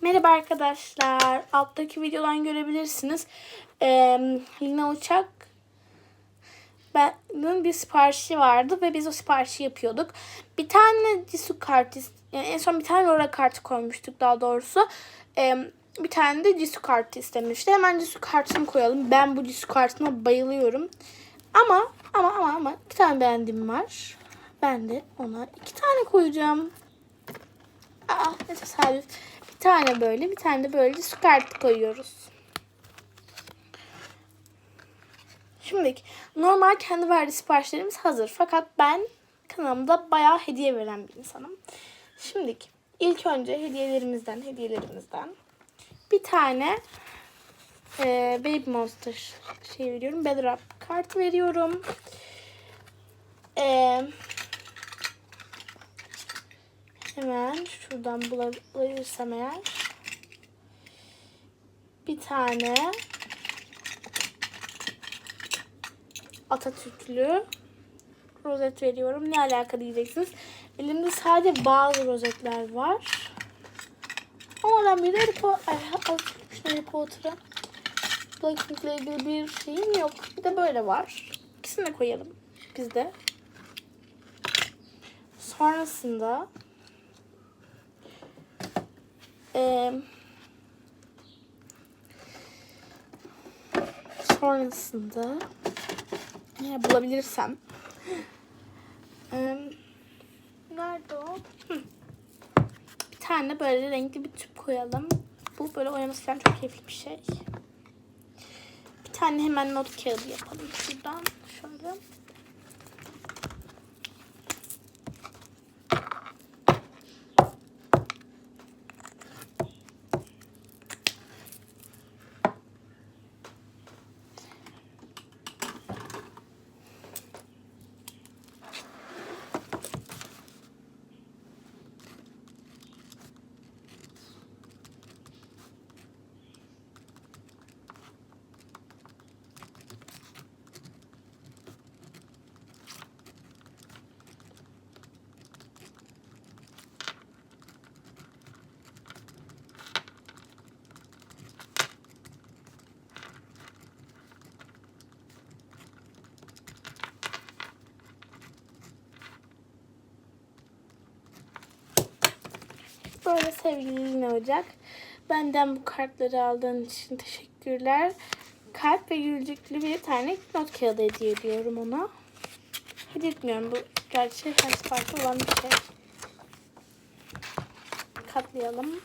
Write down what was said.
Merhaba arkadaşlar. Alttaki videodan görebilirsiniz. Ee, Lina Uçak benim bir siparişi vardı ve biz o siparişi yapıyorduk. Bir tane Jisoo kart, is- yani en son bir tane Laura kartı koymuştuk daha doğrusu. Ee, bir tane de Jisoo kartı istemişti. Hemen Jisoo kartını koyalım. Ben bu Jisoo kartına bayılıyorum. Ama ama ama ama iki tane beğendiğim var. Ben de ona iki tane koyacağım. Aa ne tesadüf. Tane böyle bir tane de böyle su kartı koyuyoruz. Şimdi normal kendi verdiği siparişlerimiz hazır. Fakat ben kanalımda bayağı hediye veren bir insanım. Şimdi ilk önce hediyelerimizden hediyelerimizden bir tane e, Baby Monster şey veriyorum. Bedrop kartı veriyorum. Eee Hemen şuradan bulabilirsem eğer. Bir tane Atatürklü rozet veriyorum. Ne alaka diyeceksiniz. Elimde sadece bazı rozetler var. Ama ben bir Harry Potter, Harry Potter'a Blackpink'le ilgili bir şeyim yok. Bir de böyle var. İkisini de koyalım bizde. Sonrasında sonrasında eğer bulabilirsem ee, nerede o? Bir tane böyle renkli bir tüp koyalım. Bu böyle oynaması falan çok keyifli bir şey. Bir tane hemen not kağıdı yapalım şuradan. Şöyle. Böyle sevgili Lina Ocak. Benden bu kartları aldığın için teşekkürler. Kalp ve gülcüklü bir tane not kağıdı hediye ediyorum ona. Hediye etmiyorum bu gerçi her farklı olan bir şey. Katlayalım.